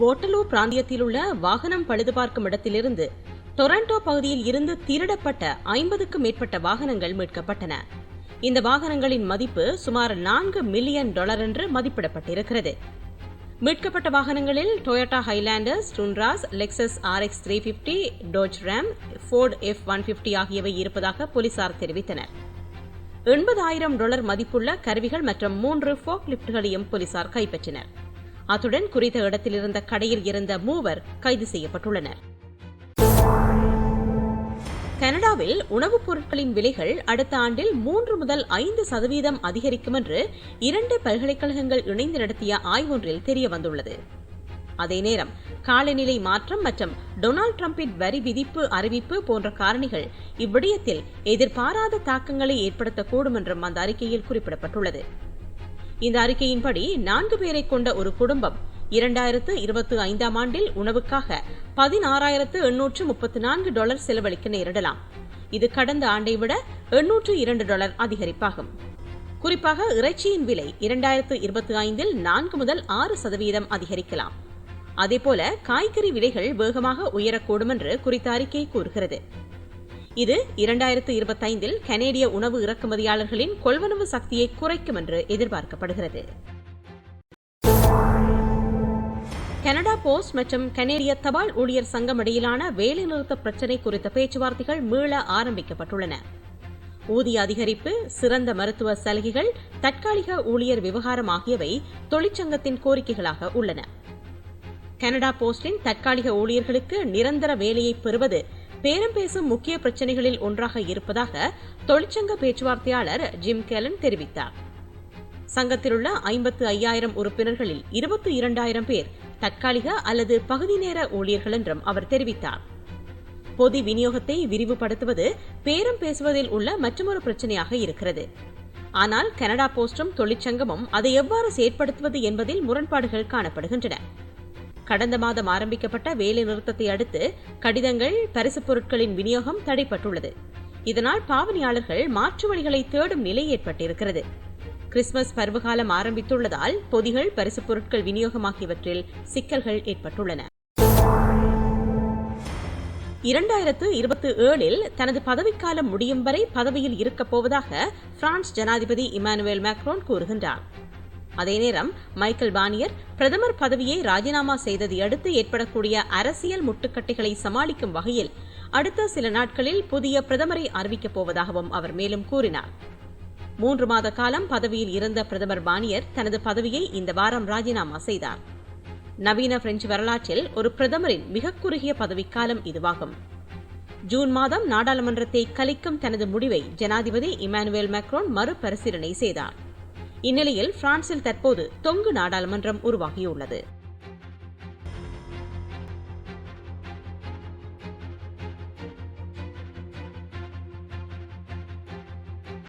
போட்டலோ பிராந்தியத்தில் உள்ள வாகனம் பழுதுபார்க்கும் இடத்திலிருந்து டொரண்டோ பகுதியில் இருந்து திருடப்பட்ட ஐம்பதுக்கும் மேற்பட்ட வாகனங்கள் மீட்கப்பட்டன. இந்த வாகனங்களின் மதிப்பு சுமார் நான்கு மில்லியன் டாலர் என்று மதிப்பிடப்பட்டிருக்கிறது. மீட்கப்பட்ட வாகனங்களில் Toyota Highlanders Tundras Lexus RX three fifty Dodge Ram Ford F one fifty ஆகியவை இருப்பதாக போலீசார் தெரிவித்தனர். எண்பதாயிரம் டாலர் மதிப்புள்ள கருவிகள் மற்றும் மூன்று ஃபோக் லிப்டுகளையும் போலீசார் கைப்பற்றினர். அத்துடன் குறித்த இடத்தில் இருந்த கடையில் இருந்த மூவர் கைது செய்யப்பட்டுள்ளனர். கனடாவில் உணவுப் பொருட்களின் விலைகள் அடுத்த ஆண்டில் மூன்று முதல் ஐந்து சதவீதம் அதிகரிக்கும் என்று இரண்டு பல்கலைக்கழகங்கள் இணைந்து நடத்திய ஆய்வொன்றில் தெரிய வந்துள்ளது அதே நேரம் காலநிலை மாற்றம் மற்றும் டொனால்டு டிரம்பின் வரி விதிப்பு அறிவிப்பு போன்ற காரணிகள் இவ்விடயத்தில் எதிர்பாராத தாக்கங்களை ஏற்படுத்தக்கூடும் என்றும் அந்த அறிக்கையில் குறிப்பிடப்பட்டுள்ளது. இந்த அறிக்கையின்படி நான்கு பேரை கொண்ட ஒரு குடும்பம் இரண்டாயிரத்து இருபத்தி ஐந்தாம் ஆண்டில் உணவுக்காக பதினாறாயிரத்து எண்ணூற்று முப்பத்தி நான்கு டாலர் செலவழிக்க நேரிடலாம். இது கடந்த ஆண்டை விட எண்ணூற்று இரண்டு டாலர் அதிகரிப்பாகும். குறிப்பாக இறைச்சியின் விலை இரண்டாயிரத்து இருபத்தி ஐந்தில் நான்கு முதல் ஆறு சதவீதம் அதிகரிக்கலாம். அதேபோல காய்கறி விலைகள் வேகமாக உயரக்கூடும் என்று குறித்த அறிக்கை கூறுகிறது. இது இரண்டாயிரத்து இருபத்தைந்தில் கனேடிய உணவு இறக்குமதியாளர்களின் கொள்வனவு சக்தியை குறைக்கும் என்று எதிர்பார்க்கப்படுகிறது. கனடா போஸ்ட் மற்றும் கனேடிய தபால் ஊழியர் சங்கம் இடையிலான வேலைநிறுத்த பிரச்சினை குறித்த பேச்சுவார்த்தைகள் மீள ஆரம்பிக்கப்பட்டுள்ளன. ஊதிய அதிகரிப்பு சிறந்த மருத்துவ சலுகைகள் தற்காலிக ஊழியர் விவகாரம் ஆகியவை தொழிற்சங்கத்தின் கோரிக்கைகளாக உள்ளன. கனடா போஸ்டின் தற்காலிக ஊழியர்களுக்கு நிரந்தர வேலையை பெறுவது பேரம் பேசும் முக்கிய பிரச்சனைகளில் ஒன்றாக இருப்பதாக தொழிற்சங்க பேச்சுவார்த்தையாளர் ஜிம் கேலன் தெரிவித்தார். சங்கத்திலுள்ள ஐம்பத்து ஐயாயிரம் உறுப்பினர்களில் இருபத்தி இரண்டாயிரம் பேர் தற்காலிக அல்லது பகுதி நேர ஊழியர்கள் என்றும் அவர் தெரிவித்தார். பொது விநியோகத்தை விரிவுபடுத்துவது பேரம் பேசுவதில் உள்ள மற்றொரு பிரச்சனையாக இருக்கிறது. ஆனால் கனடா போஸ்டும் தொழிற்சங்கமும் அதை எவ்வாறு செயற்படுத்துவது என்பதில் முரண்பாடுகள் காணப்படுகின்றன. கடந்த மாதம் ஆரம்பிக்கப்பட்ட வேலை நிறுத்தத்தை அடுத்து கடிதங்கள் பரிசுப் பொருட்களின் விநியோகம் தடைப்பட்டுள்ளது. இதனால் பாவனையாளர்கள் மாற்று வழிகளை தேடும் நிலை ஏற்பட்டிருக்கிறது. கிறிஸ்துமஸ் பருவகாலம் ஆரம்பித்துள்ளதால் பொதிகள் பரிசுப் பொருட்கள் விநியோகம் ஆகியவற்றில் சிக்கல்கள் ஏற்பட்டுள்ளன. இரண்டாயிரத்து இருபத்தி ஏழில் தனது பதவிக்காலம் முடியும் வரை பதவியில் இருக்கப் போவதாக பிரான்ஸ் ஜனாதிபதி இமானுவேல் மேக்ரோன் கூறுகின்றார். அதே நேரம் மைக்கேல் பானியர் பிரதமர் பதவியை ராஜினாமா செய்ததை அடுத்து ஏற்படக்கூடிய அரசியல் முட்டுக்கட்டைகளை சமாளிக்கும் வகையில் அடுத்த சில நாட்களில் புதிய பிரதமரை அறிவிக்கப் போவதாகவும் அவர் மேலும் கூறினார். மூன்று மாத காலம் பதவியில் இருந்த பிரதமர் பானியர் தனது பதவியை இந்த வாரம் ராஜினாமா செய்தார். நவீன பிரெஞ்சு வரலாற்றில் ஒரு பிரதமரின் மிக குறுகிய பதவிக்காலம் இதுவாகும். ஜூன் மாதம் நாடாளுமன்றத்தை கலிக்கும் தனது முடிவை ஜனாதிபதி இமானுவேல் மேக்ரோன் மறுபரிசீலனை செய்தார். இந்நிலையில் பிரான்சில் தற்போது தொங்கு நாடாளுமன்றம் உருவாகியுள்ளது.